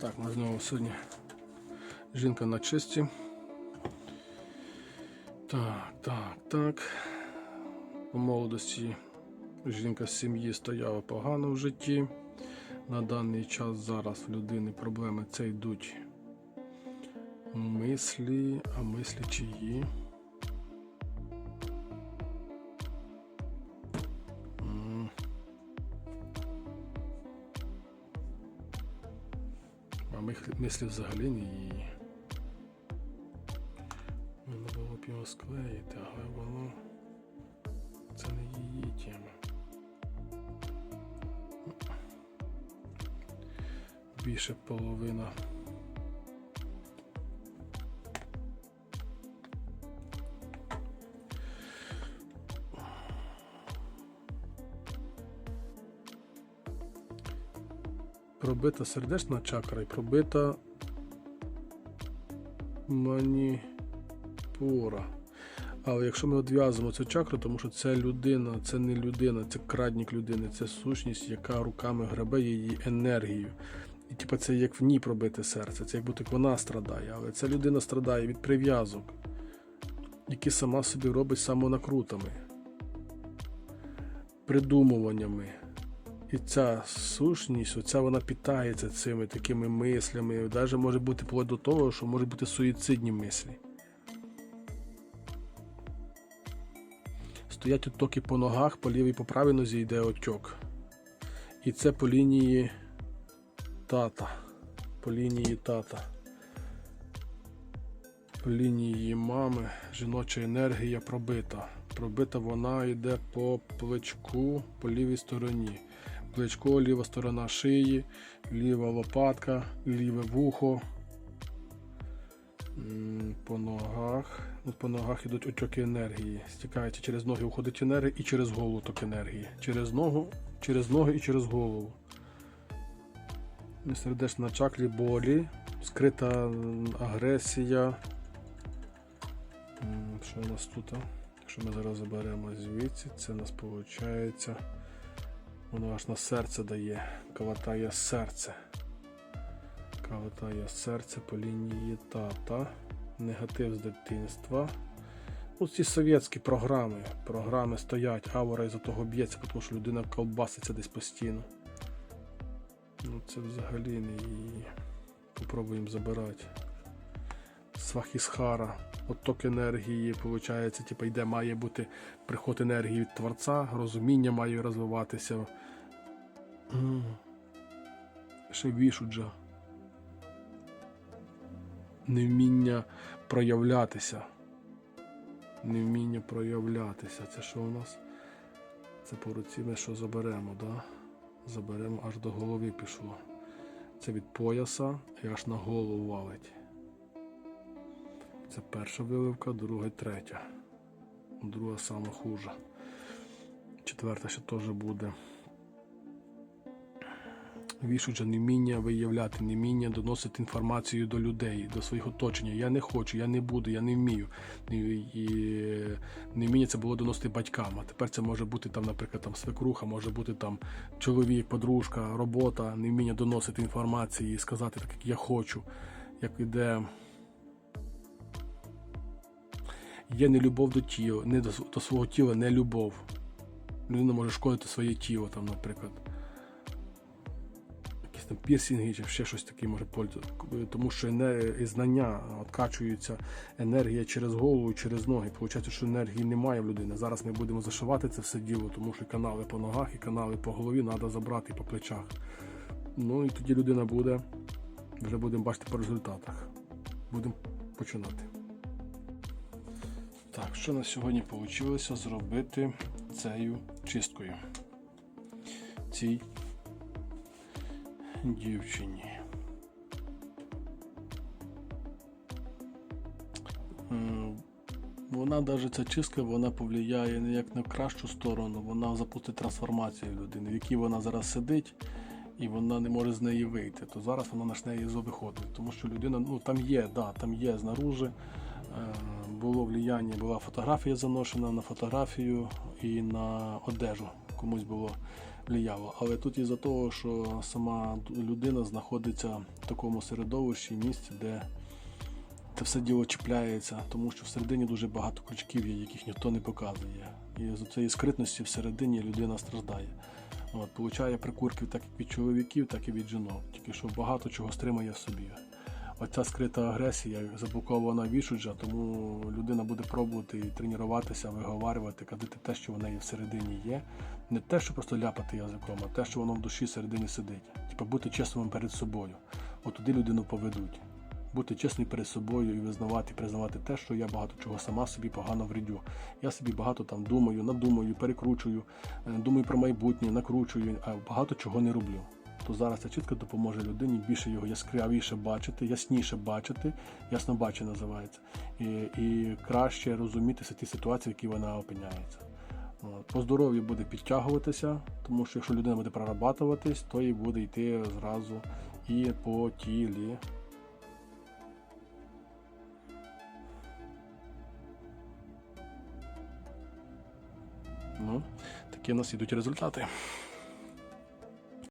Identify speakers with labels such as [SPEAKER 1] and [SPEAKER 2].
[SPEAKER 1] Так, ми знову сьогодні жінка на чисті. Так, так, так. У молодості жінка з сім'ї стояла погано в житті. На даний час зараз в людини проблеми це йдуть мислі, а мислі чиї? Мислі, взагалі не її. Воно було б його склеїти, але воно це не її тема. Більше половина. Пробита сердечна чакра і пробита маніпура. Але якщо ми відв'язуємо цю чакру, тому що це людина, це не людина, це крадник людини, це сущність, яка руками грабе її енергію. І типу, це як в ній пробите серце, це як будто вона страдає. Але ця людина страдає від прив'язок, які сама собі робить самонакрутами, придумуваннями. І ця сущність, оця вона питається цими такими мислями. Навіть може бути вплоть до того, що можуть бути суїцидні мислі. Стоять оттоки по ногах, по лівій по правій нозі йде отьок. І це по лінії тата. По лінії тата. По лінії мами жіноча енергія пробита. Пробита вона йде по плечку по лівій стороні. Плечко, ліва сторона шиї, ліва лопатка, ліве вухо. По ногах. Ну, По ногах йдуть отоки енергії. Стікається через ноги, уходить енергія і через голову ток енергії. Через ногу, через ноги і через голову. Сердечна чаклі болі, скрита агресія. Що у нас тут? Якщо ми зараз заберемо звідси, це у нас виходить. Воно аж на серце дає. Калатає серце. Калатає серце по лінії тата. Негатив з дитинства. Ну, ці совєтські програми. Програми стоять, аура із-за того б'ється, тому що людина колбаситься десь постійно. Ну це взагалі не її. Попробуємо забирати. Свахісхара. Отток енергії, виходить, типу, йде, має бути приход енергії від Творця, розуміння має розвиватися. Ще вішуджа. Невміння проявлятися. Невміння проявлятися. Це що у нас? Це по руці ми що заберемо, да? Заберемо аж до голови пішло. Це від пояса і аж на голову валить. Це перша виливка, друга і третя. Друга сама хужа. Четверта ще теж буде. Вішуджа неміння виявляти, неміння доносити інформацію до людей, до своїх оточення. Я не хочу, я не буду, я не вмію. І, неміння це було доносити батькам. А тепер це може бути там, наприклад, там свекруха, може бути там чоловік, подружка, робота, невміння доносити інформацію і сказати так, як я хочу, як іде. Є нелюбов до тіла, не до, до свого тіла, не любов. Людина може шкодити своє тіло, там, наприклад. Якісь там пірсінги чи ще щось таке може пользувати. Тому що знання откачуються енергія через голову, через ноги. Получається, що енергії немає в людини. Зараз ми будемо зашивати це все діло, тому що канали по ногах і канали по голові треба забрати по плечах. Ну і тоді людина буде, вже будемо бачити по результатах. Будемо починати. Так, що на сьогодні вийшло зробити цією чисткою? Цій дівчині. Вона навіть ця чистка вона повлияє не як на кращу сторону, вона запустить трансформацію людини, в якій вона зараз сидить, і вона не може з неї вийти. То зараз вона почне її виходити. Тому що людина, ну там є, да, там є знаружи. Е, Було влияння, була фотографія заношена на фотографію і на одежу. Комусь було влияло. Але тут із-за того, що сама людина знаходиться в такому середовищі, місці, де це все діло чіпляється, тому що всередині дуже багато крючків є, яких ніхто не показує. І з цієї скритності всередині людина страждає. От, получає прикурків як від чоловіків, так і від жінок. Тільки що багато чого стримає в собі. Оця скрита агресія заблокована відчуджа, тому людина буде пробувати тренуватися, виговарювати, казати те, що в неї всередині є. Не те, що просто ляпати язиком, а те, що воно в душі всередині сидить. Типа бути чесним перед собою. От туди людину поведуть. Бути чесним перед собою і визнавати, признавати те, що я багато чого сама собі погано вредю. Я собі багато там думаю, надумаю, перекручую, е, думаю про майбутнє, накручую, а багато чого не роблю. То зараз ця чітко допоможе людині більше його яскравіше бачити, ясніше бачити, ясно бачить називається, і, і краще розумітися ті ситуації, в які вона опиняється. По здоров'ю буде підтягуватися, тому що якщо людина буде прорабатуватись, то їй буде йти зразу і по тілі. Ну, такі у нас йдуть результати.